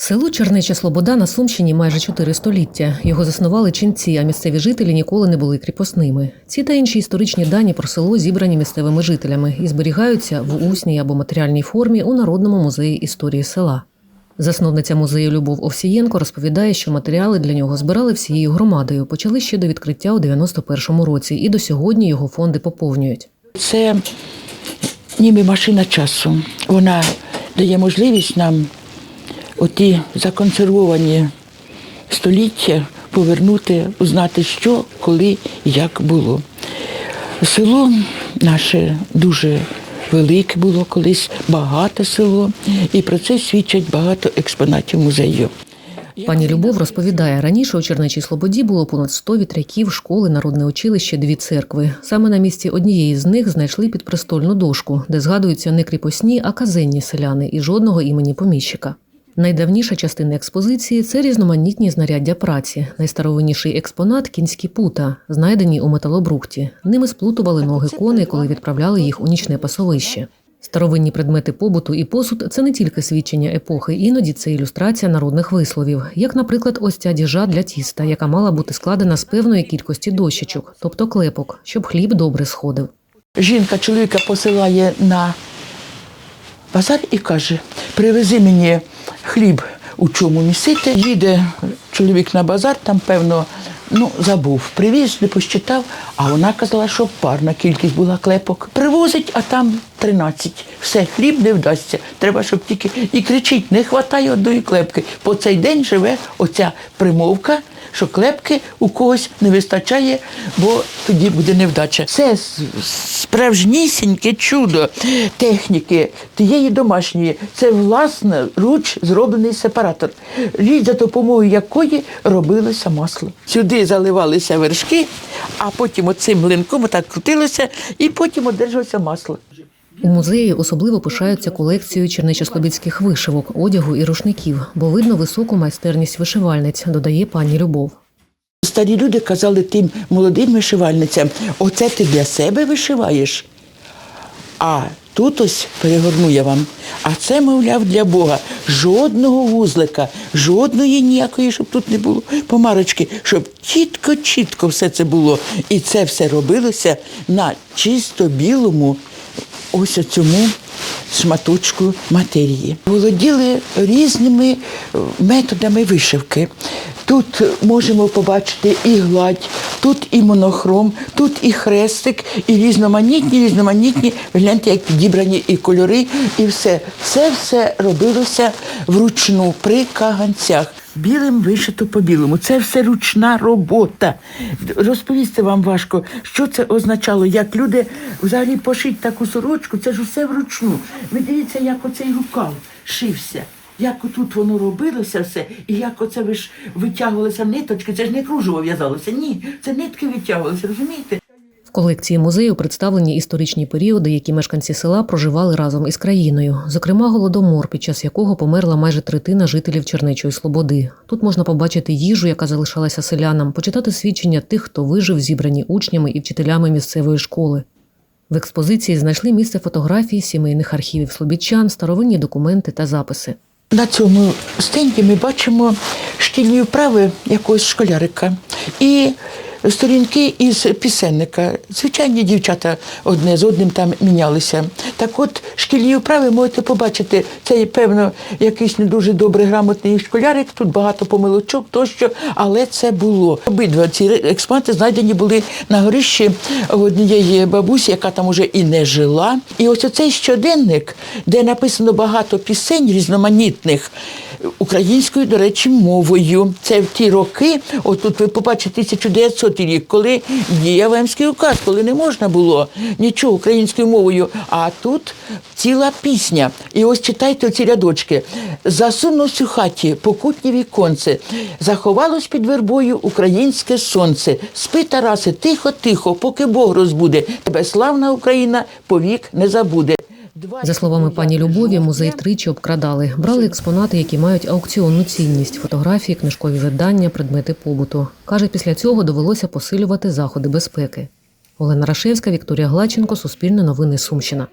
Село Чернеча Слобода на Сумщині майже чотири століття. Його заснували ченці, а місцеві жителі ніколи не були кріпосними. Ці та інші історичні дані про село зібрані місцевими жителями і зберігаються в усній або матеріальній формі у Народному музеї історії села. Засновниця музею Любов Овсієнко розповідає, що матеріали для нього збирали всією громадою. Почали ще до відкриття у 91-му році, і до сьогодні його фонди поповнюють. Це ніби машина часу. Вона дає можливість нам оті законсервовані століття повернути, узнати, що, коли, як було. Село наше дуже велике було колись, багате село, і про це свідчать багато експонатів музею. Пані Любов розповідає, раніше у Чернечій Слободі було понад 100 вітряків, школи, народне училище, дві церкви. Саме на місці однієї з них знайшли підпрестольну дошку, де згадуються не кріпосні, а казенні селяни і жодного імені поміщика. Найдавніша частина експозиції це різноманітні знаряддя праці. Найстаровинніший експонат кінські пута, знайдені у металобрухті. Ними сплутували ноги коней, коли відправляли їх у нічне пасовище. Старовинні предмети побуту і посуд це не тільки свідчення епохи, іноді це ілюстрація народних висловів, як, наприклад, ось ця діжа для тіста, яка мала бути складена з певної кількості дощечок, тобто клепок, щоб хліб добре сходив. Жінка чоловіка посилає на базар і каже: привези мені хліб у чому місити. Їде чоловік на базар, там, певно, ну, забув. Привіз, не посчитав, а вона казала, що парна кількість була клепок. Привозить, а там 13. Все, хліб не вдасться. Треба, щоб тільки і кричить, не вистачає одної клепки. По цей день живе оця примовка, що клепки у когось не вистачає, бо тоді буде невдача. Це справжнісіньке чудо техніки тієї домашньої. Це власне руч зроблений сепаратор, річ за допомогою якої робилося масло. Сюди заливалися вершки, а потім оцим млинком так крутилося, і потім одержувалося масло. У музеї особливо пишаються колекцією чернечослобідських вишивок, одягу і рушників, бо видно високу майстерність вишивальниць, додає пані Любов. Старі люди казали тим молодим вишивальницям, оце ти для себе вишиваєш. А тут ось перегорну я вам. А це, мовляв, для Бога. Жодного вузлика, жодної ніякої, щоб тут не було помарочки, щоб чітко-чітко все це було. І це все робилося на чисто білому ось цьому шматочку матерії. Володіли різними е, методами вишивки. Тут можемо побачити і гладь, тут і монохром, тут і хрестик, і різноманітні, різноманітні, гляньте, як підібрані і кольори, і все. Це все робилося вручну при каганцях. Білим вишито по білому. Це все ручна робота. Розповісти вам важко, що це означало, як люди взагалі пошить таку сорочку, це ж усе вручну. Ви дивіться, як оцей рукав шився. Як отут воно робилося все, і як оце ви ж витягувалися ниточки, це ж не кружево в'язалося. Ні, це нитки витягувалися, розумієте? В колекції музею представлені історичні періоди, які мешканці села проживали разом із країною, зокрема голодомор, під час якого померла майже третина жителів Чернечої Слободи. Тут можна побачити їжу, яка залишалася селянам, почитати свідчення тих, хто вижив, зібрані учнями і вчителями місцевої школи. В експозиції знайшли місце фотографій сімейних архівів слобідчан, старовинні документи та записи. На цьому стенді ми бачимо шкільні вправи якогось школярика і сторінки із пісенника. Звичайні дівчата одне з одним там мінялися. Так от шкільні вправи можете побачити, це, певно, якийсь не дуже добре грамотний школярик, тут багато помилочок тощо, але це було. Обидва ці експонати знайдені були на горищі однієї бабусі, яка там уже і не жила. І ось оцей щоденник, де написано багато пісень різноманітних. Українською, до речі, мовою. Це в ті роки, от тут ви побачите 1900 рік, коли діяв Емський указ, коли не можна було нічого українською мовою. А тут ціла пісня. І ось читайте ці рядочки. Засунувся у хаті покутнє віконце, заховалось під вербою українське сонце. Спи, Тарасе, тихо, тихо, поки Бог розбуде. Тебе славна Україна повік не забуде. За словами пані Любові, музей тричі обкрадали. Брали експонати, які мають аукціонну цінність: фотографії, книжкові видання, предмети побуту. Каже, після цього довелося посилювати заходи безпеки. Олена Рашевська, Вікторія Глаченко, Суспільне новини Сумщина.